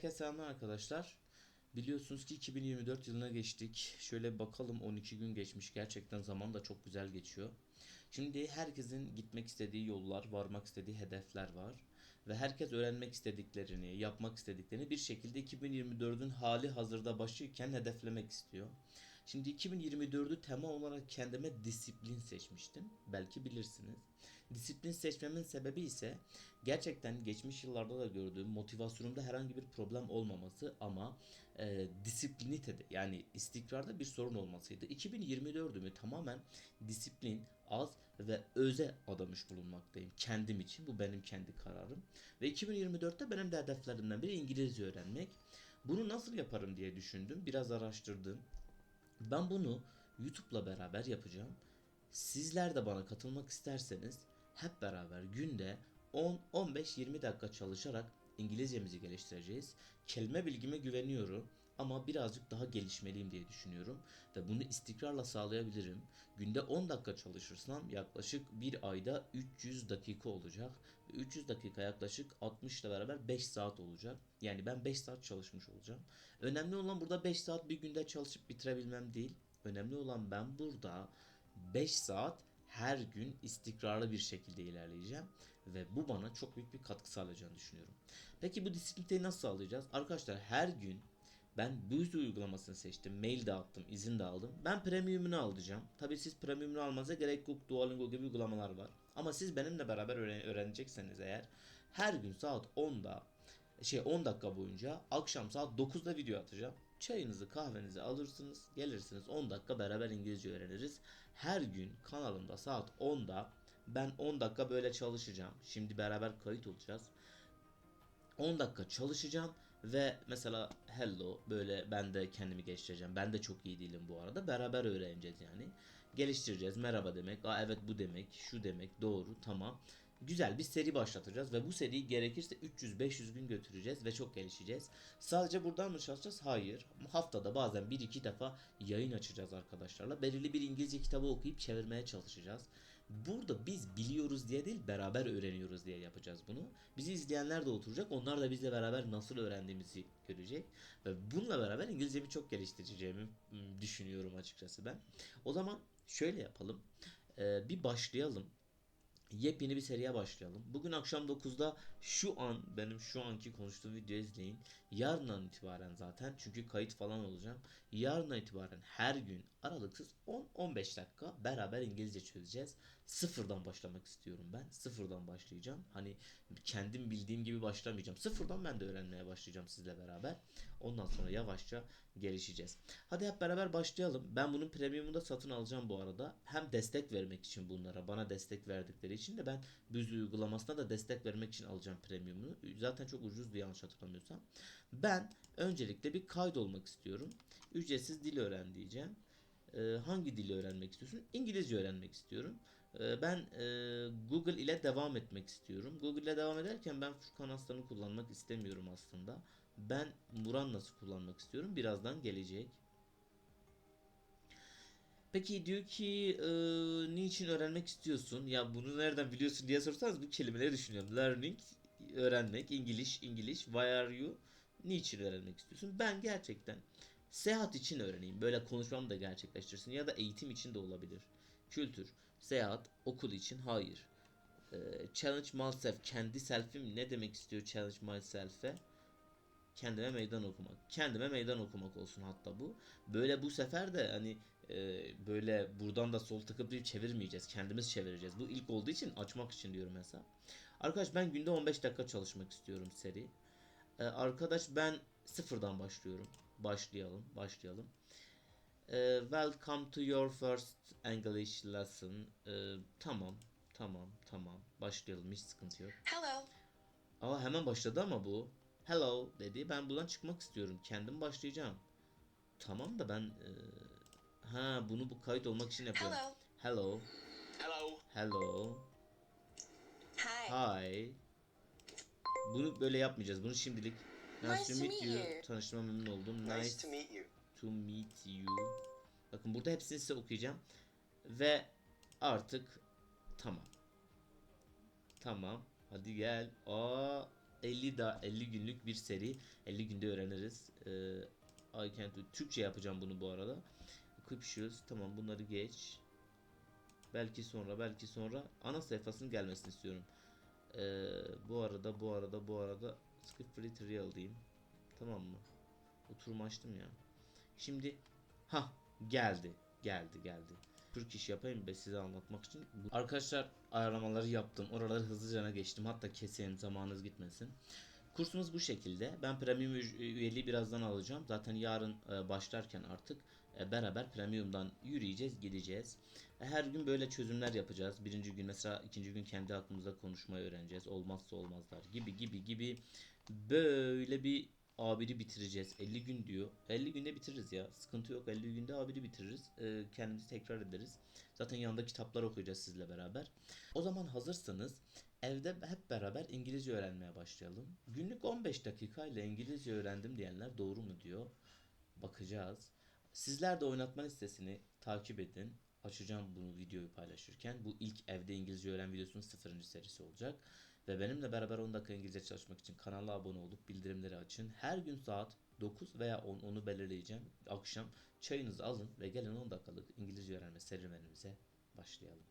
Herkese selamlar arkadaşlar. Biliyorsunuz ki 2024 yılına geçtik. Şöyle bakalım 12 gün geçmiş. Gerçekten zaman da çok güzel geçiyor. Şimdi herkesin gitmek istediği yollar, varmak istediği hedefler var. Ve herkes öğrenmek istediklerini, yapmak istediklerini bir şekilde 2024'ün hali hazırda başlıyorken hedeflemek istiyor. Şimdi 2024'ü tema olarak kendime disiplin seçmiştim. Belki bilirsiniz. Disiplin seçmemin sebebi ise gerçekten geçmiş yıllarda da gördüğüm motivasyonumda herhangi bir problem olmaması ama e, disiplinitede yani istikrarda bir sorun olmasıydı. 2024'ümü tamamen disiplin, az ve öze adamış bulunmaktayım. Kendim için bu benim kendi kararım. Ve 2024'te benim de hedeflerimden biri İngilizce öğrenmek. Bunu nasıl yaparım diye düşündüm. Biraz araştırdım. Ben bunu YouTube'la beraber yapacağım. Sizler de bana katılmak isterseniz hep beraber günde 10 15 20 dakika çalışarak İngilizcemizi geliştireceğiz. Kelime bilgime güveniyorum ama birazcık daha gelişmeliyim diye düşünüyorum ve bunu istikrarla sağlayabilirim. Günde 10 dakika çalışırsam yaklaşık bir ayda 300 dakika olacak. Ve 300 dakika yaklaşık 60 ile beraber 5 saat olacak. Yani ben 5 saat çalışmış olacağım. Önemli olan burada 5 saat bir günde çalışıp bitirebilmem değil. Önemli olan ben burada 5 saat her gün istikrarlı bir şekilde ilerleyeceğim ve bu bana çok büyük bir katkı sağlayacağını düşünüyorum. Peki bu disiplini nasıl sağlayacağız? Arkadaşlar her gün ben Boost uygulamasını seçtim. Mail de attım, izin de aldım. Ben premiumunu alacağım. Tabi siz premiumunu almanıza gerek yok. Duolingo gibi uygulamalar var. Ama siz benimle beraber öğren- öğrenecekseniz eğer her gün saat 10'da şey 10 dakika boyunca akşam saat 9'da video atacağım. Çayınızı kahvenizi alırsınız gelirsiniz 10 dakika beraber İngilizce öğreniriz. Her gün kanalımda saat 10'da ben 10 dakika böyle çalışacağım. Şimdi beraber kayıt olacağız. 10 dakika çalışacağım ve mesela hello böyle ben de kendimi geliştireceğim. Ben de çok iyi değilim bu arada. Beraber öğreneceğiz yani. Geliştireceğiz. Merhaba demek. Aa evet bu demek. Şu demek. Doğru. Tamam. Güzel bir seri başlatacağız ve bu seriyi gerekirse 300-500 gün götüreceğiz ve çok gelişeceğiz. Sadece buradan mı çalışacağız? Hayır. Haftada bazen 1-2 defa yayın açacağız arkadaşlarla. Belirli bir İngilizce kitabı okuyup çevirmeye çalışacağız. Burada biz biliyoruz diye değil beraber öğreniyoruz diye yapacağız bunu. Bizi izleyenler de oturacak. Onlar da bizle beraber nasıl öğrendiğimizi görecek. Ve bununla beraber İngilizcemi çok geliştireceğimi mm, düşünüyorum açıkçası ben. O zaman şöyle yapalım. Ee, bir başlayalım yepyeni bir seriye başlayalım. Bugün akşam 9'da şu an benim şu anki konuştuğum videoyu izleyin. Yarından itibaren zaten çünkü kayıt falan olacağım. Yarından itibaren her gün aralıksız 10-15 dakika beraber İngilizce çözeceğiz. Sıfırdan başlamak istiyorum ben. Sıfırdan başlayacağım. Hani kendim bildiğim gibi başlamayacağım. Sıfırdan ben de öğrenmeye başlayacağım sizle beraber. Ondan sonra yavaşça gelişeceğiz. Hadi hep beraber başlayalım. Ben bunun premiumunu da satın alacağım bu arada. Hem destek vermek için bunlara, bana destek verdikleri için de ben Büz uygulamasına da destek vermek için alacağım premiumunu. Zaten çok ucuzdu yanlış hatırlamıyorsam. Ben öncelikle bir kaydolmak istiyorum. Ücretsiz dil öğren diyeceğim. Ee, hangi dili öğrenmek istiyorsun? İngilizce öğrenmek istiyorum. Ee, ben e, Google ile devam etmek istiyorum. Google ile devam ederken ben Furkan Aslan'ı kullanmak istemiyorum aslında. Ben Murannas'ı kullanmak istiyorum. Birazdan gelecek. Peki diyor ki e, niçin öğrenmek istiyorsun? Ya bunu nereden biliyorsun diye sorsanız bu kelimeleri düşünüyorum. Learning, öğrenmek, English, English, why are you? Niçin öğrenmek istiyorsun? Ben gerçekten seyahat için öğreneyim. Böyle konuşmamı da gerçekleştirsin ya da eğitim için de olabilir. Kültür, seyahat, okul için hayır. E, challenge myself, kendi self'im ne demek istiyor challenge myself'e? kendime meydan okumak. Kendime meydan okumak olsun hatta bu. Böyle bu sefer de hani e, böyle buradan da sol tıkıp bir çevirmeyeceğiz. Kendimiz çevireceğiz. Bu ilk olduğu için açmak için diyorum mesela. Arkadaş ben günde 15 dakika çalışmak istiyorum seri. E, arkadaş ben sıfırdan başlıyorum. Başlayalım. Başlayalım. E, welcome to your first English lesson. E, tamam. Tamam. Tamam. Başlayalım. Hiç sıkıntı yok. Hello. Aa hemen başladı ama bu. Hello dedi. Ben buradan çıkmak istiyorum. Kendim başlayacağım. Tamam da ben e, ha bunu bu kayıt olmak için yapıyorum. Hello. Hello. Hello. Hello. Hi. Hi. Bunu böyle yapmayacağız. Bunu şimdilik Nice to meet you. Tanıştığıma memnun oldum. Nice, Nice to meet you. to meet you. Bakın burada hepsini size okuyacağım. Ve artık tamam. Tamam. Hadi gel. Aa 50 da 50 günlük bir seri. 50 günde öğreniriz. Ee, I can't do. Türkçe yapacağım bunu bu arada. Equip shoes. Tamam bunları geç. Belki sonra belki sonra ana sayfasının gelmesini istiyorum. Ee, bu arada bu arada bu arada skip trial diyeyim. Tamam mı? Oturum açtım ya. Şimdi ha geldi. Geldi geldi. Türk iş yapayım be size anlatmak için. Arkadaşlar ayarlamaları yaptım. Oraları hızlıca geçtim. Hatta keseyim zamanınız gitmesin. Kursumuz bu şekilde. Ben premium üyeliği birazdan alacağım. Zaten yarın e, başlarken artık e, beraber premiumdan yürüyeceğiz, gideceğiz. E, Her gün böyle çözümler yapacağız. Birinci gün mesela ikinci gün kendi aklımıza konuşmayı öğreneceğiz. Olmazsa olmazlar gibi gibi gibi böyle bir A1'i bitireceğiz. 50 gün diyor. 50 günde bitiririz ya. Sıkıntı yok. 50 günde A1'i bitiririz. Kendimizi tekrar ederiz. Zaten yanında kitaplar okuyacağız sizle beraber. O zaman hazırsanız evde hep beraber İngilizce öğrenmeye başlayalım. Günlük 15 dakika ile İngilizce öğrendim diyenler doğru mu diyor. Bakacağız. Sizler de oynatma listesini takip edin. Açacağım bunu videoyu paylaşırken. Bu ilk evde İngilizce öğren videosunun sıfırıncı serisi olacak. Ve benimle beraber 10 dakika İngilizce çalışmak için kanala abone olup bildirimleri açın. Her gün saat 9 veya 10 onu belirleyeceğim. Akşam çayınızı alın ve gelin 10 dakikalık İngilizce öğrenme serüvenimize başlayalım.